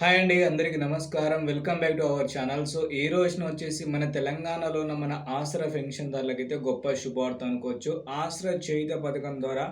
Hi అండి అందరికీ నమస్కారం. Welcome back to our channel. So ఈ రోజున వచ్చేసి మన తెలంగాణలో ఉన్న మన ఆసరా పెన్షన్దారులకైతే గొప్ప శుభార్త అనుకోవచ్చు. ఆసరా చేయుత పథకం ద్వారా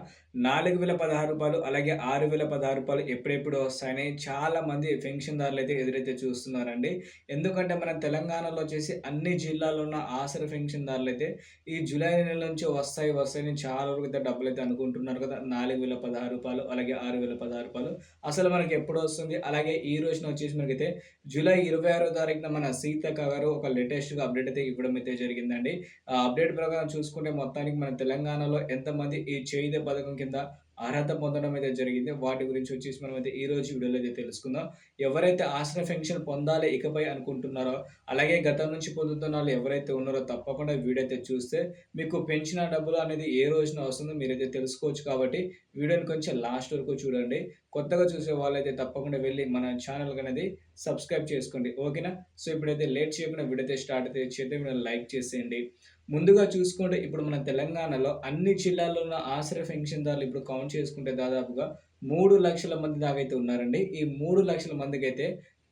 నాలుగు వేల పదహారు రూపాయలు అలాగే ఆరు వేల పదహారు రూపాయలు ఎప్పుడెప్పుడు వస్తాయని చాలా మంది పెన్షన్దారులు అయితే ఎదురైతే చూస్తున్నారండి. ఎందుకంటే మన తెలంగాణలో వచ్చేసి అన్ని జిల్లాల్లో ఉన్న ఆసరా పెన్షన్దారులు అయితే ఈ జూలై నెల నుంచి వస్తాయి వస్తాయని చాలా వరకు అయితే డబ్బులు అయితే అనుకుంటున్నారు కదా. నాలుగు వేల పదహారు రూపాయలు అలాగే ఆరు వేల పదహారు రూపాయలు అసలు మనకి ఎప్పుడు వస్తుంది? అలాగే ఈ రోజున వచ్చేసి మనకైతే జూలై ఇరవై ఆరో తారీఖున మన సీతక్క గారు ఒక లేటెస్ట్గా అప్డేట్ అయితే ఇవ్వడం అయితే జరిగిందండి. ఆ అప్డేట్ ప్రకారం చూసుకుంటే మొత్తానికి మన తెలంగాణలో ఎంతమంది ఈ చేయిద పథకం కింద అర్హత పొందడం అయితే జరిగింది. వాటి గురించి వచ్చేసి మనం అయితే ఈ రోజు వీడియోలో అయితే తెలుసుకుందాం. ఎవరైతే ఆశ్రయ పెన్షన్ పొందాలి ఇకపై అనుకుంటున్నారో అలాగే గతం నుంచి పొందుతున్న వాళ్ళు ఎవరైతే ఉన్నారో తప్పకుండా వీడియో అయితే చూస్తే మీకు పెన్షన్ డబ్బులు అనేది ఏ రోజున వస్తుందో మీరైతే తెలుసుకోవచ్చు కాబట్టి వీడియోని కొంచెం లాస్ట్ వరకు చూడండి. కొత్తగా చూసే వాళ్ళైతే తప్పకుండా వెళ్ళి మన ఛానల్ అనేది సబ్స్క్రైబ్ చేసుకోండి. ఓకేనా? సో ఇప్పుడైతే లేట్ చేయకుండా వీడియో స్టార్ట్ అయితే చేస్తే లైక్ చేసేయండి. ముందుగా చూసుకుంటే ఇప్పుడు మన తెలంగాణలో అన్ని జిల్లాల్లో ఉన్న ఆశ్రయ పెన్షన్దారులు ఇప్పుడు కౌంట్ చేసుకుంటే దాదాపుగా మూడు లక్షల మంది దాకైతే ఉన్నారండి. ఈ మూడు లక్షల మందికి అయితే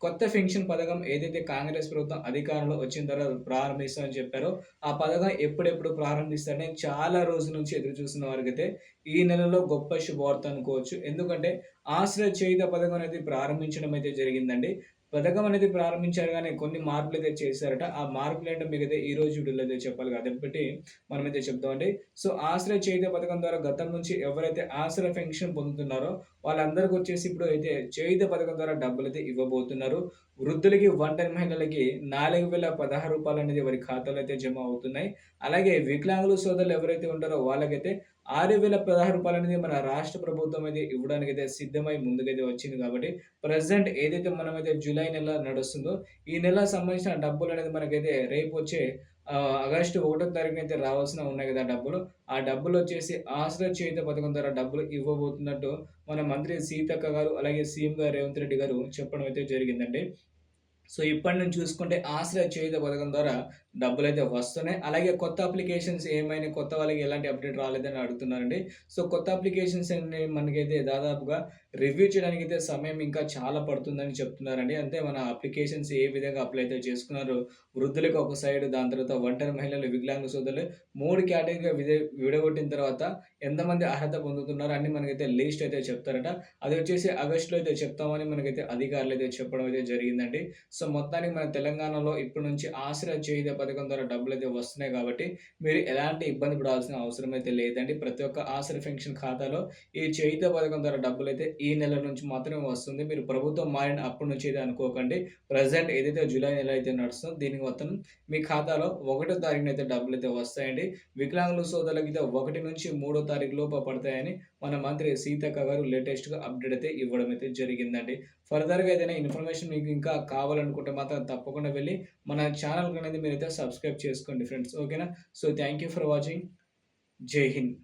కొత్త పెన్షన్ పథకం ఏదైతే కాంగ్రెస్ ప్రభుత్వం అధికారంలో వచ్చిన తర్వాత ప్రారంభిస్తామని చెప్పారో ఆ పథకం ఎప్పుడెప్పుడు ప్రారంభిస్తారని చాలా రోజుల నుంచి ఎదురు చూస్తున్న వారికి అయితే ఈ నెలలో గొప్ప శుభవార్త అనుకోవచ్చు. ఎందుకంటే ఆశ్రయ చేయుత పథకం అనేది ప్రారంభించడం అయితే జరిగిందండి. పథకం అనేది ప్రారంభించారు కానీ కొన్ని మార్పులు అయితే చేశారట. ఆ మార్పులు ఏంటో మీకు అయితే ఈ రోజు వీడియోలో అయితే చెప్పాలి కాబట్టి మనమైతే చెప్తామండి సో ఆశ్రయ చేయుత పథకం ద్వారా గతం నుంచి ఎవరైతే ఆశ్రయ పెన్షన్ పొందుతున్నారో వాళ్ళందరికీ వచ్చేసి ఇప్పుడు అయితే చేయుత పథకం ద్వారా డబ్బులు అయితే ఇవ్వబోతున్నారు. వృద్ధులకి ఒంటరి మహిళలకి నాలుగు వేల పదహారు రూపాయలు అనేది వారి ఖాతాలో అయితే జమ అవుతున్నాయి. అలాగే వికలాంగులు సోదరులు ఎవరైతే ఉంటారో వాళ్ళకైతే ఆరు వేల పదహారు రూపాయలు అనేది మన రాష్ట్ర ప్రభుత్వం అయితే ఇవ్వడానికి అయితే సిద్ధమై ముందుకైతే వచ్చింది కాబట్టి ప్రజెంట్ ఏదైతే మనమైతే జూలై నెల నడుస్తుందో ఈ నెల సంబంధించిన డబ్బులు అనేది మనకైతే రేపు వచ్చే ఆగస్టు ఒకటో తారీఖున అయితే రావాల్సిన ఉన్నాయి కదా డబ్బులు. ఆ డబ్బులు వచ్చేసి ఆశ్రయ చేత పథకం ద్వారా డబ్బులు ఇవ్వబోతున్నట్టు మన మంత్రి సీతక్క గారు అలాగే సీఎం గారు రేవంత్ రెడ్డి గారు చెప్పడం అయితే జరిగిందండి. సో ఇప్పటి నుంచి చూసుకుంటే ఆశ్రయ చేయుత పథకం ద్వారా డబ్బులు అయితే వస్తున్నాయి. అలాగే కొత్త అప్లికేషన్స్ ఏమైనా కొత్త వాళ్ళకి ఎలాంటి అప్డేట్ రాలేదని అడుగుతున్నారండి. సో కొత్త అప్లికేషన్స్ అన్ని మనకైతే దాదాపుగా రివ్యూ చేయడానికి అయితే సమయం ఇంకా చాలా పడుతుందని చెప్తున్నారండి. అంటే మన అప్లికేషన్స్ ఏ విధంగా అప్లై అయితే చేసుకున్నారు వృద్ధులకు ఒక సైడ్ దాని తర్వాత ఒంటరి మహిళలు వికలాంగ సోదరులు మూడు కేటగిరీగా విధ విడగొట్టిన తర్వాత ఎంతమంది అర్హత పొందుతున్నారు అన్ని మనకైతే లిస్ట్ అయితే చెప్తారట. అది వచ్చేసి ఆగస్టులో అయితే చెప్తామని మనకైతే అధికారులు అయితే చెప్పడం అయితే జరిగిందండి. సో మొత్తానికి మన తెలంగాణలో ఇప్పటి నుంచి ఆశ్రయ చేయదే పథకం ద్వారా డబ్బులు అయితే వస్తున్నాయి కాబట్టి మీరు ఎలాంటి ఇబ్బంది పడాల్సిన అవసరం అయితే లేదండి. ప్రతి ఒక్క ఆశ్రయ పెన్షన్ ఖాతాలో ఈ చేయుత పథకం ద్వారా డబ్బులు అయితే ఈ నెల నుంచి మాత్రమే వస్తుంది. మీరు ప్రభుత్వం మారిన అప్పటి నుంచి అయితే అనుకోకండి. ప్రజెంట్ ఏదైతే జూలై నెల అయితే నడుస్తుందో దీనికి మొత్తం మీ ఖాతాలో ఒకటో తారీఖున అయితే డబ్బులు అయితే వస్తాయండి. వికలాంగుల సోదరులకి అయితే ఒకటి నుంచి మూడో తారీఖు లోపు పడతాయని మన మంత్రి సీతక్క గారు లేటెస్ట్గా అప్డేట్ అయితే ఇవ్వడం అయితే జరిగిందండి. ఫర్దర్గా ఏదైనా ఇన్ఫర్మేషన్ మీకు ఇంకా కావాలనుకుంటే మాత్రం తప్పకుండా వెళ్ళి మన ఛానల్ అనేది మీరైతే సబ్స్క్రైబ్ చేసుకోండి ఫ్రెండ్స్. ఓకేనా? So thank you for watching. Jai Hind.